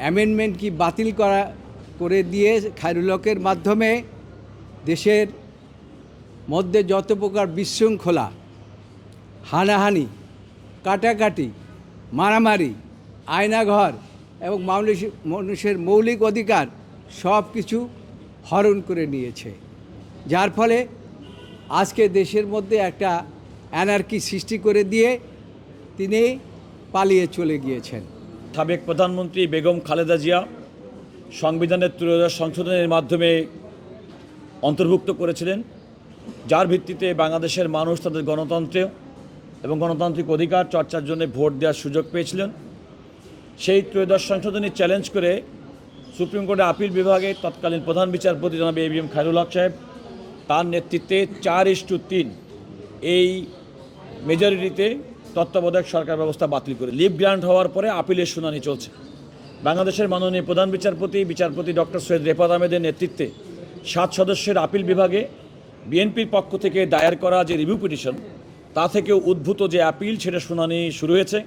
Amendment কি বাতিল করা, করে দিয়ে খায়রুলকের মাধ্যমে দেশের মধ্যে যত প্রকার বিশৃঙ্খলা, হানাহানি, কাটাকাটি, মারামারি, আয়নাঘর এবং মানুষ, মানুষের মৌলিক অধিকার সব কিছু হরণ করে নিয়েছে। যার ফলে আজকে দেশের মধ্যে একটা অ্যানার্কি সৃষ্টি করে দিয়ে তিনি পালিয়ে চলে গিয়েছেন। সাবেক প্রধানমন্ত্রী বেগম খালেদা জিয়া সংবিধানের ত্রয়োদশ সংশোধনের মাধ্যমে অন্তর্ভুক্ত করেছিলেন, যার ভিত্তিতে বাংলাদেশের মানুষ তাদের গণতন্ত্রে এবং গণতান্ত্রিক অধিকার চর্চার জন্য ভোট দেওয়ার সুযোগ পেয়েছিলেন। সেই ত্রয়োদশ সংশোধনী চ্যালেঞ্জ করে সুপ্রিম কোর্টের আপিল বিভাগে তৎকালীন প্রধান বিচারপতি জনাব A B M Khairul Haque সাহেব তার নেতৃত্বে চার ইস্টু তিন এই মেজরিটিতে তত্ত্বাবধায়ক সরকার ব্যবস্থা বাতিল করে লিভ গ্রান্ট হওয়ার পরে আপিলের শুনানি চলছে। বাংলাদেশের মাননীয় প্রধান বিচারপতি বিচারপতি ডক্টর সৈয়দ রেফাত আহমেদের নেতৃত্বে সাত সদস্যের আপিল বিভাগে বিএনপির পক্ষ থেকে দায়ের করা যে রিভিউ পিটিশন, তা থেকে উদ্ভূত যে আপিল, সেটা শুনানি শুরু হয়েছে।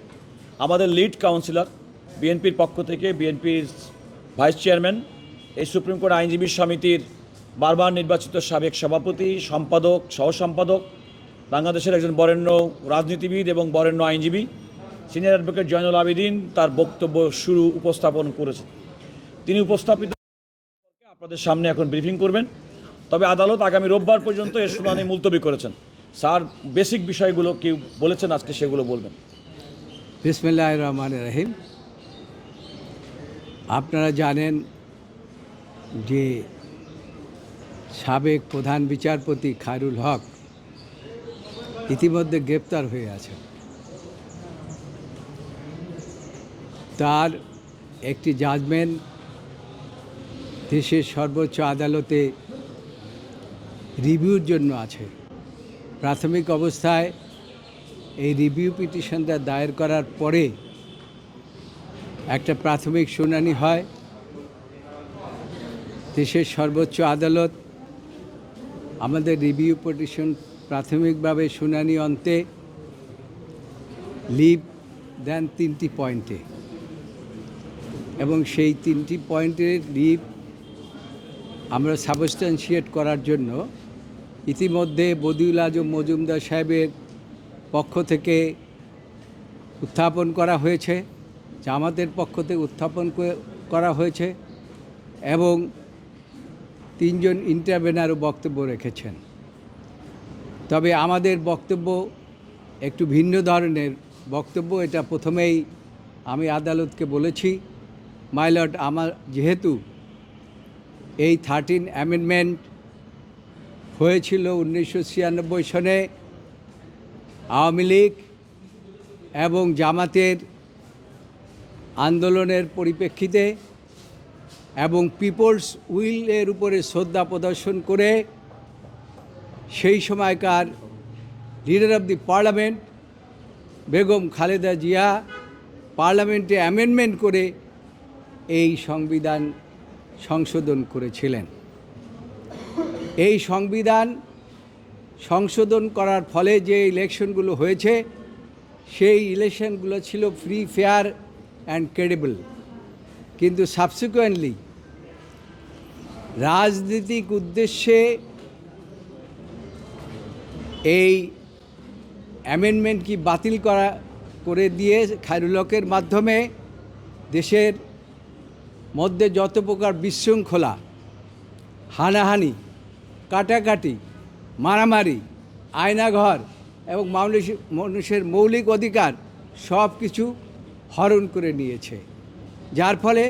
আমাদের লিড কাউন্সিলর বিএনপির পক্ষ থেকে বিএনপির ভাইস চেয়ারম্যান, এই সুপ্রিম কোর্ট আইনজীবী সমিতির বারবার নির্বাচিত সাবেক সভাপতি, সম্পাদক সহ সম্পাদক বাংলাদেশের একজন বরেণ্য রাজনীতিবিদ এবং বরেণ্য আইনজীবী, সিনিয়র অ্যাডভোকেট জয়নুল আবেদিন তার বক্তব্য শুরু উপস্থাপন করেছেন। তিনি উপস্থাপিত আপনাদের সামনে এখন ব্রিফিং করবেন। তবে আদালত আগামী রোববার পর্যন্ত এর শুনানি মুলতবি করেছেন। স্যার, বেসিক বিষয়গুলো কি বলেছেন, আজকে সেগুলো বলবেন। বিসমিল্লাহ রহমান রহিম। আপনারা জানেন যে সাবেক প্রধান বিচারপতি খায়রুল হক ইতিমধ্যে গ্রেপ্তার হয়ে আছেন তার একটি জাজমেন্ট দেশের সর্বোচ্চ আদালতে রিভিউর জন্য আছে। প্রাথমিক অবস্থায় এই রিভিউ পিটিশনটা দায়ের করার পরে একটা প্রাথমিক শুনানি হয়। দেশের সর্বোচ্চ আদালত আমাদের রিভিউ পিটিশন প্রাথমিকভাবে শুনানি অন্তে লিভ দেন তিনটি পয়েন্টে। এবং সেই তিনটি পয়েন্টের লিভ আমরা সাবস্টান্সিয়েট করার জন্য ইতিমধ্যে বদিউল আজম মজুমদার সাহেবের পক্ষ থেকে উত্থাপন করা হয়েছে, জামাতের পক্ষ থেকে উত্থাপন করে- করা হয়েছে এবং তিনজন ইন্টারভেনারও বক্তব্য রেখেছেন। তবে আমাদের বক্তব্য একটু ভিন্ন ধরনের। বক্তব্য এটা প্রথমেই আমি আদালতকে বলেছি মাইলট আমার যেহেতু এই থার্টিন অ্যামেন্ডমেন্ট হয়েছিল উনিশশো ছিয়ানব্বই সনে আওয়ামী লীগ এবং জামাতের আন্দোলনের পরিপ্রেক্ষিতে এবং পিপলস উইলের উপরে শ্রদ্ধা প্রদর্শন করে সেই সময়কার leader of the parliament Begum Khaleda Zia, পার্লামেন্টে অ্যামেন্ডমেন্ট করে এই সংবিধান সংশোধন করেছিলেন। এই সংবিধান সংশোধন করার ফলে যে ইলেকশনগুলো হয়েছে, সেই ইলেকশনগুলো ছিল ফ্রি ফেয়ার অ্যান্ড ক্রেডিবল কিন্তু সাবসিকুয়েন্টলি রাজনৈতিক উদ্দেশ্যে এই অ্যামেন্ডমেন্ট কি বাতিল করা, করে দিয়ে খায়রুলকের মাধ্যমে দেশের মধ্যে যত প্রকার বিশৃঙ্খলা, হানাহানি, কাটাকাটি, মারামারি, আয়নাঘর এবং মানুষ মানুষের মৌলিক অধিকার সব কিছু হরণ করে নিয়েছে। যার ফলে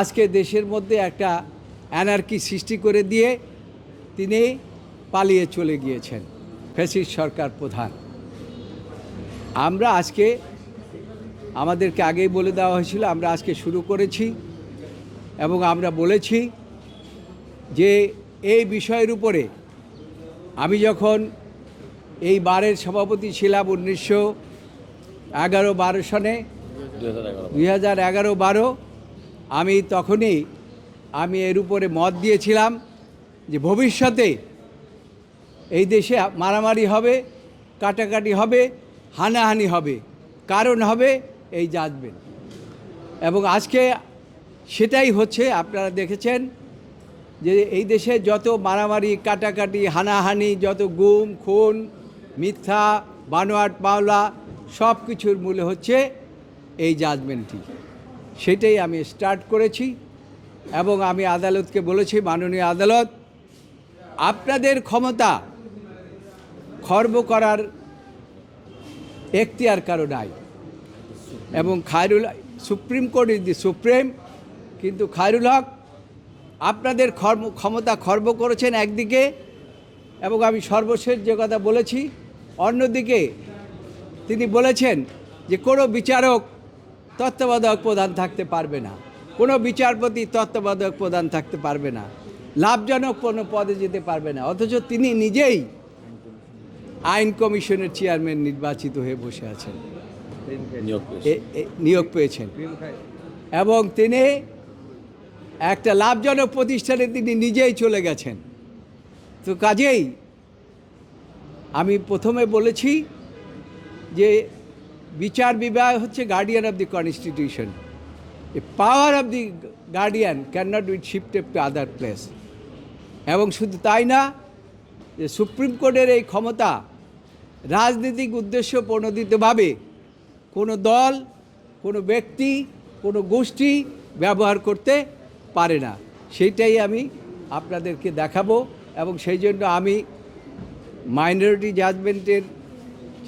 আজকে দেশের মধ্যে একটা অ্যানার্কি সৃষ্টি করে দিয়ে তিনি পালিয়ে চলে গিয়েছেন। ফ্যাসিস্ট সরকার প্রধান। আমরা আজকে, আমাদেরকে আগেই বলে দেওয়া হয়েছিল, আমরা আজকে শুরু করেছি এবং আমরা বলেছি যে এই বিষয়ের উপরে আমি যখন এই বারের সভাপতি ছিলাম উনিশশো এগারো বারো সনে, দুই হাজার এগারো বারো, আমি তখনই আমি এর উপরে মত দিয়েছিলাম যে ভবিষ্যতে এই দেশে মারামারি হবে, কাটাকাটি হবে, হানাহানি হবে। কারণ হবে এই জাজমেন্ট এবং আজকে সেটাই হচ্ছে, আপনারা দেখেছেন যে এই দেশে যত মারামারি, কাটাকাটি, হানাহানি, যত গুম, খুন, মিথ্যা, বানোয়াট মাওলা সব কিছুর মূলে হচ্ছে এই জাজমেন্টটি সেটাই আমি স্টার্ট করেছি এবং আমি আদালতকে বলেছি, মাননীয় আদালত, আপনাদের ক্ষমতা খর্ব করার এখতিয়ার কারও নাই। এবং Khairul supreme court is the supreme, কিন্তু খায়রুল হক আপনাদের কর্ম ক্ষমতা খর্ব করেছেন একদিকে, এবং আমি সর্বশেষ যে কথা বলেছি, অন্যদিকে তিনি বলেছেন যে কোনো বিচারক তত্ত্বাবধায়ক প্রধান থাকতে পারবে না। কোনো বিচারপতি তত্ত্বাবধায়ক প্রধান থাকতে পারবে না। লাভজনক কোনো পদে যেতে পারবে না। অথচ তিনি নিজেই আইন কমিশনের চেয়ারম্যান নির্বাচিত হয়ে বসে আছেন। নিয়োগ পেয়েছেন। এবং তিনি একটা লাভজনক প্রতিষ্ঠানে তিনি নিজেই চলে গেছেন। তো কাজেই আমি প্রথমে বলেছি যে বিচার বিভাগ হচ্ছে guardian of the constitution a power of the guardian can not with shifted to other place এবং শুধু তাই না যে সুপ্রিম কোর্টের এই ক্ষমতা রাজনৈতিক উদ্দেশ্য প্রণোদিতভাবে কোনো দল, কোনো ব্যক্তি, কোনো গোষ্ঠী ব্যবহার করতে পারে না। সেইটাই আমি আপনাদেরকে দেখাবো এবং সেই জন্য আমি মাইনরিটি জাজমেন্টের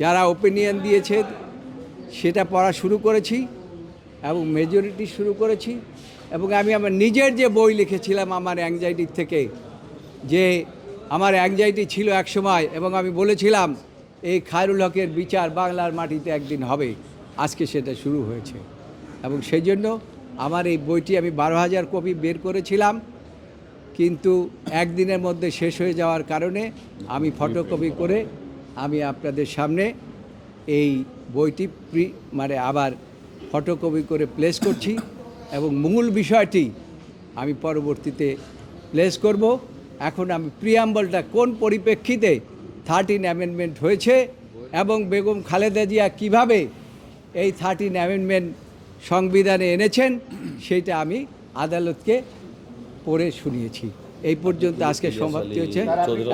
যারা ওপিনিয়ন দিয়েছে, সেটা পড়া শুরু করেছি এবং মেজরিটি শুরু করেছি এবং আমি আমার নিজের যে বই লিখেছিলাম আমার অ্যাংজাইটির থেকে, যে আমার অ্যাংজাইটি ছিল এক সময় এবং আমি বলেছিলাম, এই খায়রুল হকের বিচার বাংলার মাটিতে একদিন হবে। আজকে সেটা শুরু হয়েছে। এবং সেই জন্য আমার এই বইটি আমি বারো হাজার কপি বের করেছিলাম। কিন্তু একদিনের মধ্যে শেষ হয়ে যাওয়ার কারণে আমি ফটোকপি করে আমি আপনাদের সামনে এই বইটি প্রি মানে আবার ফটোকপি করে প্লেস করছি। এবং মূল বিষয়টি আমি পরবর্তীতে প্লেস করব। এখন আমি প্রিয়াম্বলটা কোন পরিপ্রেক্ষিতে থার্টিন অ্যামেন্ডমেন্ট হয়েছে এবং বেগম খালেদা জিয়া কীভাবে এই থার্টিন অ্যামেন্ডমেন্ট সংবিধানে এনেছেন সেটা আমি আদালতকে পড়ে শুনিয়েছি। এই পর্যন্ত আজকে সমাপ্তি হয়েছে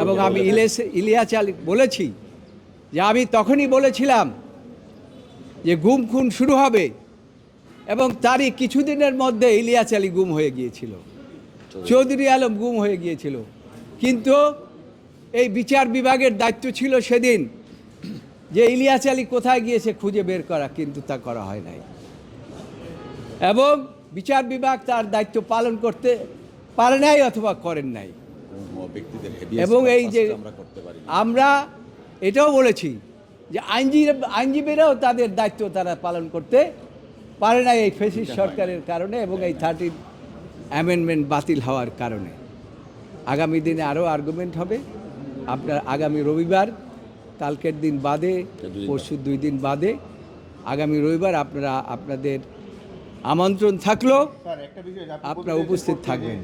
এবং আমি ইলেস ইলিয়াস আলী বলেছি যে আমি তখনই বলেছিলাম যে গুম খুন শুরু হবে এবং তারই কিছুদিনের মধ্যে ইলিয়াস আলী গুম হয়ে গিয়েছিল। চৌধুরী আলম গুম হয়ে গিয়েছিল। কিন্তু এই বিচার বিভাগের দায়িত্ব ছিল সেদিন যে ইলিয়াস আলী কোথায় গিয়েছে খুঁজে বের করা কিন্তু তা করা হয় নাই। এবং বিচার বিভাগ তার দায়িত্ব পালন করতে পারে নাই অথবা করেন নাই। এবং এই যে আমরা করতে পারি আমরা এটাও বলেছি যে আইনজীবী আইনজীবীরাও তাদের দায়িত্ব তারা পালন করতে পারে না এই ফেসিস সরকারের কারণে এবং এই থার্টিন অ্যামেন্ডমেন্ট বাতিল হওয়ার কারণে। আগামী দিনে আরও আর্গুমেন্ট হবে। আপনার আগামী রবিবার কালকের দিন বাদে পরশু দুই দিন বাদে আগামী রবিবার আপনারা আপনাদের আমন্ত্রণ থাকল। স্যার একটা বিষয় আপনি আপনারা উপস্থিত থাকবেন।